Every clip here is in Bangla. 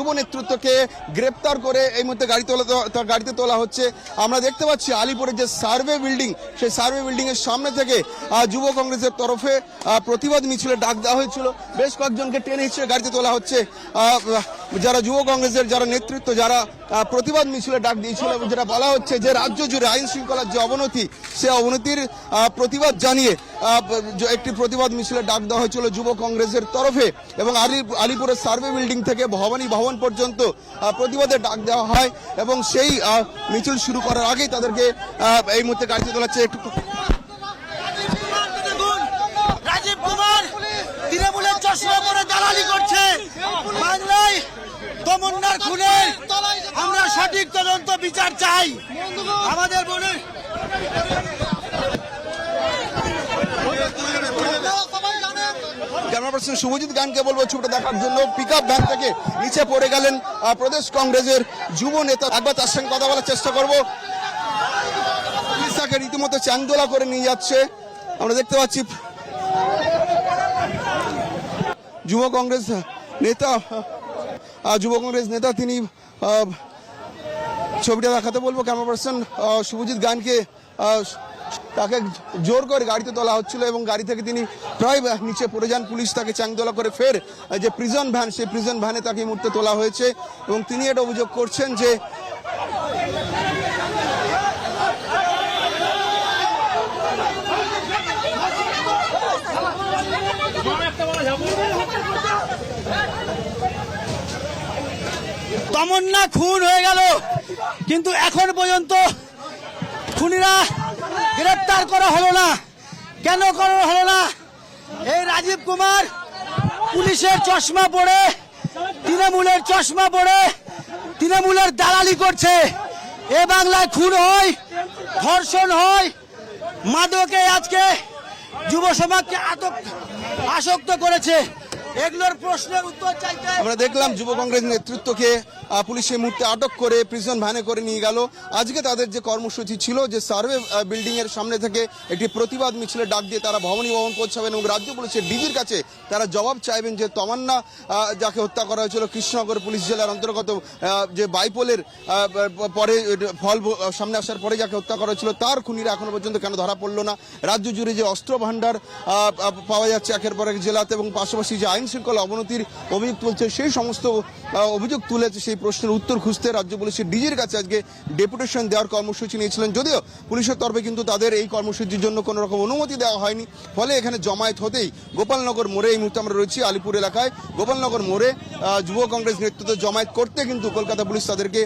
যুব নেতৃত্বকে গ্রেপ্তার করে এই মুহূর্তে গাড়ি তোলা গাড়িতে তোলা হচ্ছে। আমরা দেখতে পাচ্ছি আলিপুরের যে সার্ভে বিল্ডিং, সেই সার্ভে বিল্ডিং এর সামনে থেকে যুব কংগ্রেসের তরফে প্রতিবাদ মিছিলে ডাক দেওয়া হয়েছিল। বেশ কয়েকজনকে টেনে হিসেবে গাড়িতে তোলা হচ্ছে। যারা যুব কংগ্রেসের যারা নেতৃত্ব, যারা প্রতিবাদ মিছিলে ডাক দিয়েছিল এবং যেটা বলা হচ্ছে যে রাজ্য জুড়ে আইন শৃঙ্খলার যে অবনতি, সে অবনতির প্রতিবাদ জানিয়ে একটি প্রতিবাদ মিছিলে ডাক দেওয়া হয়েছিল যুব কংগ্রেসের তরফে এবং আলি- আলিপুরের সার্ভে বিল্ডিং থেকে ভবানী ভবন পর্যন্ত প্রতিবাদে ডাক দেওয়া হয় এবং সেই মিছিল শুরু করার আগেই তাদেরকে এই মুহূর্তে গাড়িতে তোলা হচ্ছে। একটু দেখুন, রাজীব কুমার তদন্ত বিচার চাই। আমাদের মনে শুভজিৎ গানকে বলব, ছবিটা দেখার জন্য। পিক আপ ভ্যান থেকে নিচে পড়ে গেলেন প্রদেশ কংগ্রেসের যুব নেতা। একবার তার সঙ্গে কথা বলার চেষ্টা করব। তাকে রীতিমতো চাংদোলা করে নিয়ে যাচ্ছে। আমরা দেখতে পাচ্ছি যুব কংগ্রেস নেতা যুব কংগ্রেস নেতা তিনি ছবিটা দেখাতে বলব। ক্যামেরা পার্সন শুভজিৎ গানকে তাকে জোর করে গাড়িতে তোলা হচ্ছিল এবং গাড়ি থেকে তিনি প্রায় নিচে পড়ে যান। পুলিশ তাকে চাংদোলা করে ফের যে প্রিজন ভ্যান সেই প্রিজন ভ্যানে তাকে মুহূর্তে তোলা হয়েছে। এবং তিনি এটা অভিযোগ করছেন যে তমন্না খুন হয়ে গেল। কিন্তু এখন পর্যন্ত খুনিরা গ্রেপ্তার করা হলো না। কেন করা হলো না? এই রাজীব কুমার পুলিশের চশমা পরে, তৃণমূলের চশমা পরে, তৃণমূলের দালালি করছে। এ বাংলায় খুন হয়, ধর্ষণ হয়। মাদকে আজকে যুব সমাজকে আসক্ত করেছে। আমরা দেখলাম যুব কংগ্রেস নেতৃত্বকে পুলিশ এই মুহূর্তে আটক করে প্রিজন ভ্যানে করে নিয়ে গেল। আজকে তাদের যে কর্মসূচি ছিল যে সার্ভে বিল্ডিং এর সামনে থেকে একটি প্রতিবাদ মিছিলে ডাক দিয়ে তারা ভবনী ভবন পৌঁছাবেন এবং রাজ্য পুলিশের ডিজির কাছে তারা জবাব চাইবেন যে তমান্না যাকে হত্যা করা হয়েছিল কৃষ্ণনগর পুলিশ জেলার অন্তর্গত যে বাইপোলের পরে ফল সামনে আসার পরে যাকে হত্যা করা হয়েছিল তার খুনিরা এখনও পর্যন্ত কেন ধরা পড়ল না। রাজ্য জুড়ে যে অস্ত্র আহ, পাওয়া যাচ্ছে একের পর এক জেলাতে এবং পাশাপাশি যে শৃঙ্খলা অবনতির অভিযোগ তুলছে, সেই সমস্ত অভিযোগ তুলেছে সেই প্রশ্নের উত্তর খুঁজতে রাজ্য পুলিশের ডিজির কাছে আজকে ডেপুটেশন দেওয়ার কর্মসূচি নিয়েছিলেন। যদিও পুলিশের তরফে কিন্তু তাদের এই কর্মসূচির জন্য কোনো রকম অনুমতি দেওয়া হয়নি। ফলে এখানে জমায়েত হতেই গোপালনগর মোড়ে এই মুহূর্তে আমরা রয়েছি আলিপুর এলাকায়। গোপালনগর মোড়ে যুব কংগ্রেস নেতৃত্ব জমায়েত করতে কিন্তু কলকাতা পুলিশ তাদেরকে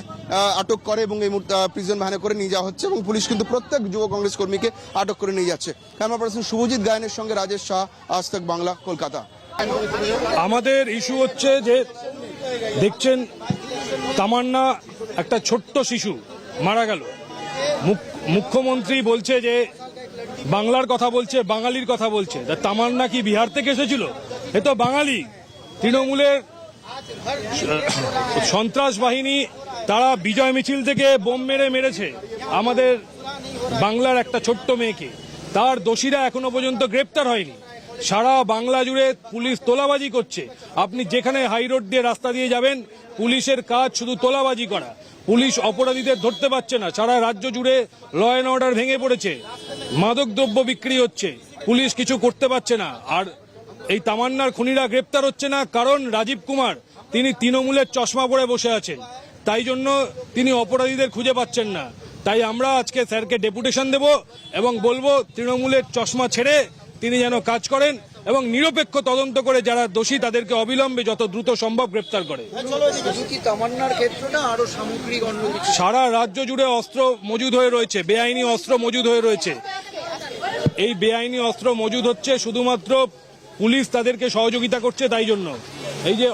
আটক করে এবং এই মুহূর্তে প্রিজন ভ্যানে করে নিয়ে যাওয়া হচ্ছে এবং পুলিশ কিন্তু প্রত্যেক যুব কংগ্রেস কর্মীকে আটক করে নিয়ে যাচ্ছে। ক্যামেরা পার্সন শুভজিৎ গায়নের সঙ্গে রাজেশ শাহ, আজ বাংলা, কলকাতা। আমাদের ইস্যু হচ্ছে যে, দেখছেন, তামান্না একটা ছোট্ট শিশু মারা গেল। মুখ- মুখ্যমন্ত্রী বলছে যে, বাংলার কথা বলছে, বাঙালির কথা বলছে। তামান্না কি বিহার থেকে এসেছিল? এ তো বাঙালি। তৃণমূলের সন্ত্রাস বাহিনী, তারা বিজয় মিছিল থেকে বোম মেরে মেরেছে। আমাদের বাংলার একটা ছোট্ট মেয়েকে। তার দোষীরা এখনও পর্যন্ত গ্রেপ্তার হয়নি। সারা বাংলা জুড়ে পুলিশ তোলাবাজি করছে। আপনি যেখানে হাই রোড দিয়ে রাস্তা দিয়ে যাবেন, পুলিশের কাজ শুধু তোলাবাজি করা। পুলিশ অপরাধীদের ধরতে পারছে না। সারা রাজ্য জুড়ে ল অ্যান্ড অর্ডার ভেঙে পড়েছে। মাদক দ্রব্য বিক্রি হচ্ছে। পুলিশ কিছু করতে পারছে না। আর এই তামান্নার খুনিরা গ্রেপ্তার হচ্ছে না কারণ রাজীব কুমার, তিনি তৃণমূলের চশমা পরে বসে আছেন। তাই জন্য তিনি অপরাধীদের খুঁজে পাচ্ছেন না। তাই আমরা আজকে স্যারকে ডেপুটেশন দেব এবং বলব, তৃণমূলের চশমা ছেড়ে তিনি যেন কাজ করেন এবং নিরপেক্ষ তদন্ত করে যারা দোষী তাদেরকে অবিলম্বে যত দ্রুত সম্ভব গ্রেপ্তার করে। সারা রাজ্য জুড়ে অস্ত্র মজুদ হয়ে রয়েছে বেআইনি অস্ত্র মজুদ হয়ে রয়েছে। এই বেআইনি অস্ত্র মজুদ হচ্ছে শুধুমাত্র পুলিশ তাদেরকে সহযোগিতা করছে তাই জন্য। এই যে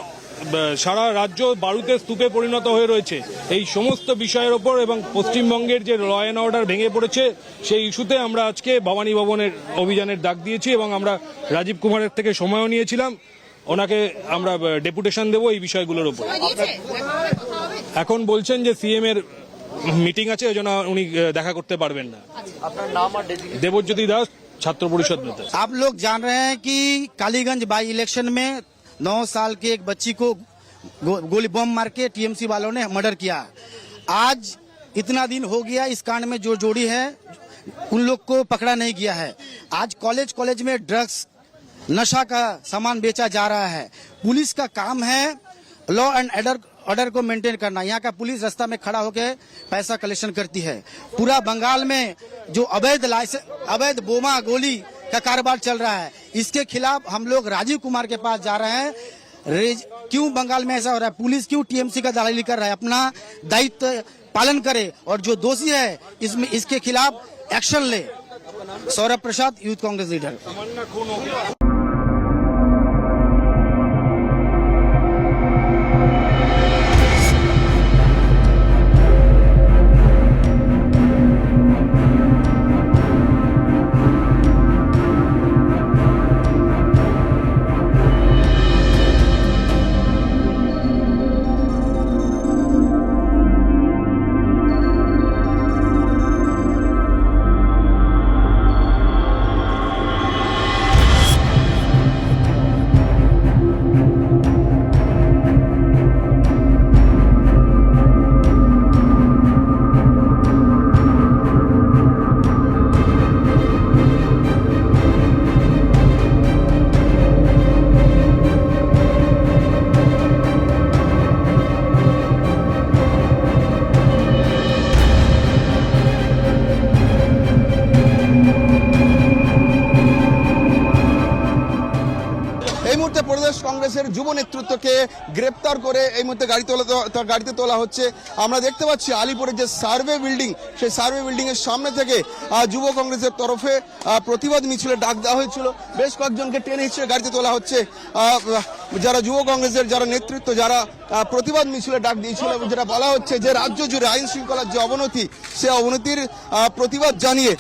সারা রাজ্য বারুতে স্তূপে পরিণত হয়ে রয়েছে এই সমস্ত বিষয়ের ওপর এবং পশ্চিমবঙ্গের যে ল অ্যান্ড অর্ডার ভেঙে পড়েছে সেই ইস্যুতে আমরা আজকে ভবানী ভবনের অভিযানের ডাক দিয়েছি এবং আমরা রাজীব কুমারের থেকে সময়ও নিয়েছিলাম ওনাকে আমরা ডেপুটেশন দেবো এই বিষয়গুলোর উপর এখন বলছেন যে সিএম এর মিটিং আছে ওই জন্য উনি আহ, দেখা করতে পারবেন না আপনার নাম আর ডেজিগনেশন দেবজ্যোতি দাস ছাত্র পরিষদ নেতা आप लोग जान रहे हैं कि कालीगंज बाई इलेक्शन में नौ साल की एक बच्ची को गो, गोली बम मार के टीएमसी वालों ने मर्डर किया। आज इतना दिन हो गया इस कांड में जो जोड़ी है उन लोग को पकड़ा नहीं गया है। आज कॉलेज कॉलेज में ड्रग्स नशा का सामान बेचा जा रहा है। पुलिस का काम है लॉ एंड ऑर्डर ऑर्डर को मेंटेन करना। यहाँ का पुलिस रास्ता में खड़ा होकर पैसा कलेक्शन करती है। पूरा बंगाल में जो अवैध लाइसेंस अवैध बोमा गोली का कारोबार चल रहा है। इसके खिलाफ हम लोग राजीव कुमार के पास जा रहे हैं। क्यों बंगाल में ऐसा हो रहा है? पुलिस क्यों टीएमसी का दलाली कर रहा है? अपना दायित्व पालन करे और जो दोषी है, इसमें इसके खिलाफ एक्शन ले। Saurabh Prasad, youth Congress leader. কংগ্রেসের যুব নেতৃত্বকে গ্রেপ্তার করে এই মুহূর্তে গাড়ি তোলা গাড়িতে তোলা হচ্ছে। আমরা দেখতে পাচ্ছি আলিপুরের যে সার্ভে বিল্ডিং, সেই সার্ভে বিল্ডিং এর সামনে থেকে যুব কংগ্রেসের তরফে প্রতিবাদ মিছিলে ডাক দেওয়া হয়েছিল। বেশ কয়েকজনকে টেনে হিসেবে গাড়িতে তোলা হচ্ছে। যারা যুব কংগ্রেসের যারা নেতৃত্ব যারা প্রতিবাদ মিছিলে ডাক দিয়েছিল এবং যেটা বলা হচ্ছে যে রাজ্য জুড়ে আইন শৃঙ্খলার যে অবনতি সে অবনতির প্রতিবাদ জানিয়ে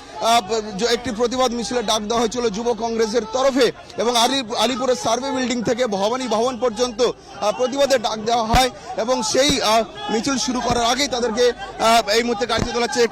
একটি প্রতিবাদ মিছিলে ডাক দেওয়া হয়েছিল যুব কংগ্রেসের তরফে এবং আলি- আলিপুরের সার্ভে বিল্ডিং থেকে ভবানী ভবন পর্যন্ত আহ, প্রতিবাদের ডাক দেওয়া হয় এবং সেই মিছিল শুরু করার আগেই তাদেরকে এই মুহূর্তে গাড়িতে তোলা